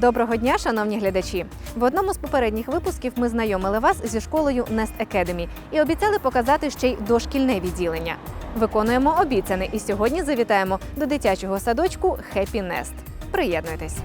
Доброго дня, шановні глядачі! В одному з попередніх випусків ми знайомили вас зі школою Nest Academy і обіцяли показати ще й дошкільне відділення. Виконуємо обіцяне і сьогодні завітаємо до дитячого садочку Happy Nest. Приєднуйтесь!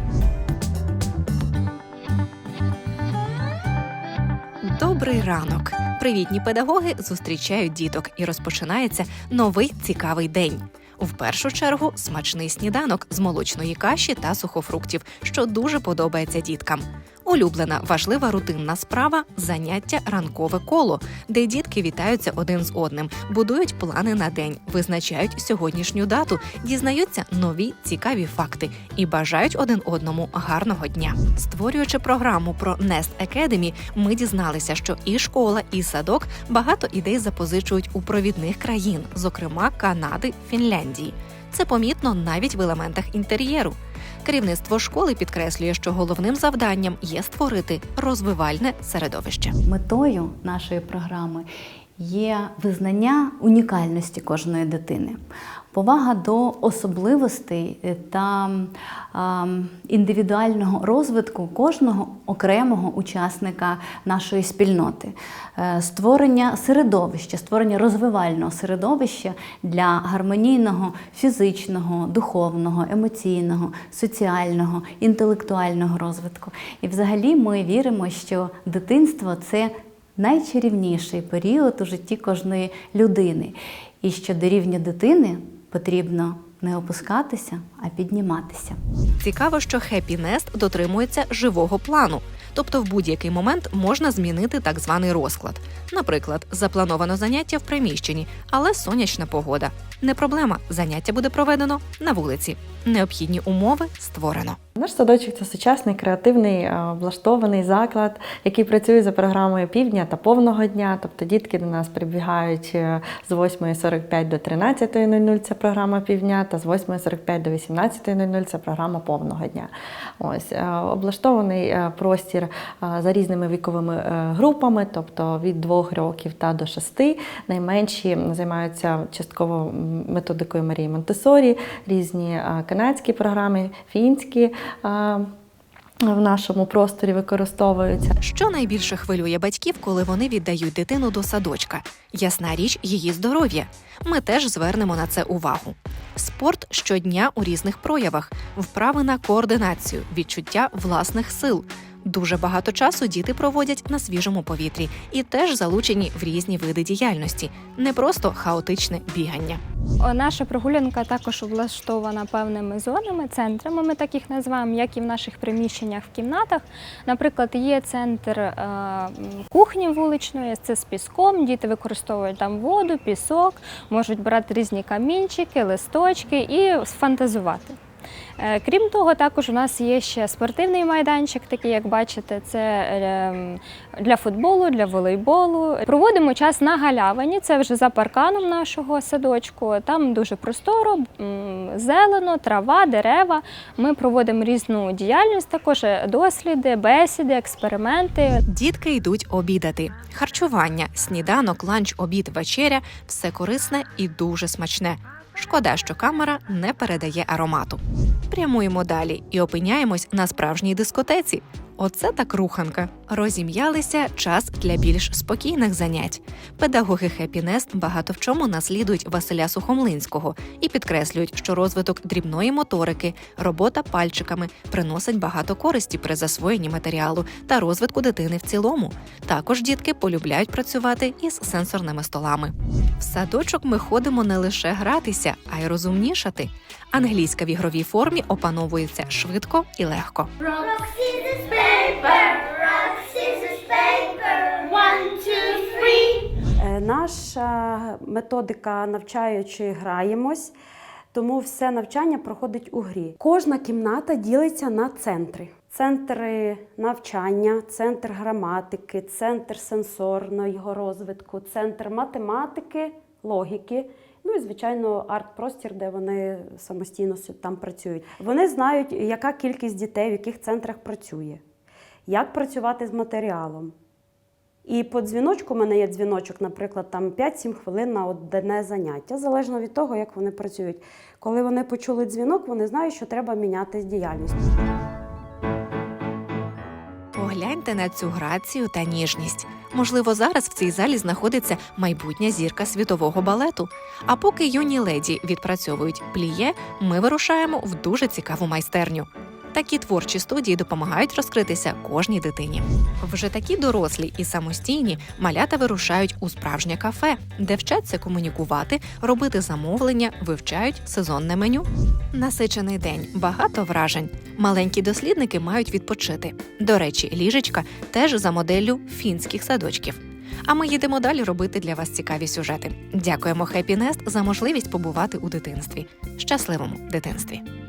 Добрий ранок! Привітні педагоги зустрічають діток і розпочинається новий цікавий день. В першу чергу смачний сніданок з молочної каші та сухофруктів, що дуже подобається діткам. Улюблена важлива рутинна справа заняття ранкове коло, де дітки вітаються один з одним, будують плани на день, визначають сьогоднішню дату, дізнаються нові цікаві факти і бажають один одному гарного дня. Створюючи програму про Nest Academy, ми дізналися, що і школа, і садок багато ідей запозичують у провідних країн, зокрема Канади, Фінляндії. Це помітно навіть в елементах інтер'єру. Керівництво школи підкреслює, що головним завданням є створити розвивальне середовище. Метою нашої програми є визнання унікальності кожної дитини, повага до особливостей та а, індивідуального розвитку кожного окремого учасника нашої спільноти, Е, створення середовища, створення розвивального середовища для гармонійного фізичного, духовного, емоційного, соціального, інтелектуального розвитку. І взагалі ми віримо, що дитинство це найчарівніший період у житті кожної людини, і що до рівня дитини потрібно не опускатися, а підніматися. Цікаво, що Happy Nest дотримується живого плану, тобто в будь-який момент можна змінити так званий розклад. Наприклад, заплановано заняття в приміщенні, але сонячна погода. Не проблема, заняття буде проведено на вулиці. Необхідні умови створено. Наш садочок це сучасний, креативний, е, влаштований заклад, який працює за програмою півдня та повного дня. Тобто дітки до нас прибігають е, з 8.45 до 13.00 це програма півдня, та з 8.45 до 18.00 це програма повного дня. Ось е, облаштований е, простір е, за різними віковими е, групами, тобто від 2 років та до 6. Найменші займаються частково методикою Марії Монтесорі, різні е, канадські програми, фінські. В нашому просторі використовуються. Що найбільше хвилює батьків, коли вони віддають дитину до садочка? Ясна річ, її здоров'я. Ми теж звернемо на це увагу. Спорт щодня у різних проявах, вправи на координацію, відчуття власних сил. Дуже багато часу діти проводять на свіжому повітрі і теж залучені в різні види діяльності, не просто хаотичне бігання. Наша прогулянка також облаштована певними зонами, центрами, ми так їх називаємо, як і в наших приміщеннях в кімнатах. Наприклад, є центр е, кухні вуличної, це з піском. Діти використовують там воду, пісок, можуть брати різні камінчики, листочки і фантазувати. Е, Крім того, також у нас є ще спортивний майданчик, такий, як бачите, це е, для футболу, для волейболу. Проводимо час на галявині, це вже за парканом нашого садочку. Там дуже просторо, зелено, трава, дерева. Ми проводимо різну діяльність, також е, досліди, бесіди, експерименти. Дітки йдуть обідати. Харчування, сніданок, ланч, обід, вечеря все корисне і дуже смачне. Шкода, що камера не передає аромату. Прямуємо далі і опиняємось на справжній дискотеці. Оце так руханка. Розім'ялися час для більш спокійних занять. Педагоги Nest багато в чому наслідують Василя Сухомлинського і підкреслюють, що розвиток дрібної моторики, робота пальчиками приносить багато користі при засвоєнні матеріалу та розвитку дитини в цілому. Також дітки полюбляють працювати із сенсорними столами. В садочок ми ходимо не лише гратися, а й розумнішати. Англійська в ігровій формі опановується швидко і легко. Наша методика навчаючи граємось, тому все навчання проходить у грі. Кожна кімната ділиться на центри. Центри навчання, центр граматики, центр сенсорного розвитку, центр математики, логіки. Ну і звичайно, арт-простір, де вони самостійно там працюють. Вони знають, яка кількість дітей в яких центрах працює, як працювати з матеріалом. І по дзвіночку у мене є дзвіночок, наприклад, там 5-7 хвилин на одне заняття, залежно від того, як вони працюють. Коли вони почули дзвінок, вони знають, що треба міняти діяльність. Погляньте на цю грацію та ніжність. Можливо, зараз в цій залі знаходиться майбутня зірка світового балету. А поки юні леді відпрацьовують пліє, ми вирушаємо в дуже цікаву майстерню. Такі творчі студії допомагають розкритися кожній дитині. Вже такі дорослі і самостійні малята вирушають у справжнє кафе, де вчаться комунікувати, робити замовлення, вивчають сезонне меню. Насичений день, багато вражень. Маленькі дослідники мають відпочити. До речі, ліжечка теж за моделлю фінських садочків. А ми їдемо далі робити для вас цікаві сюжети. Дякуємо Happy Nest за можливість побувати у дитинстві. Щасливому дитинстві!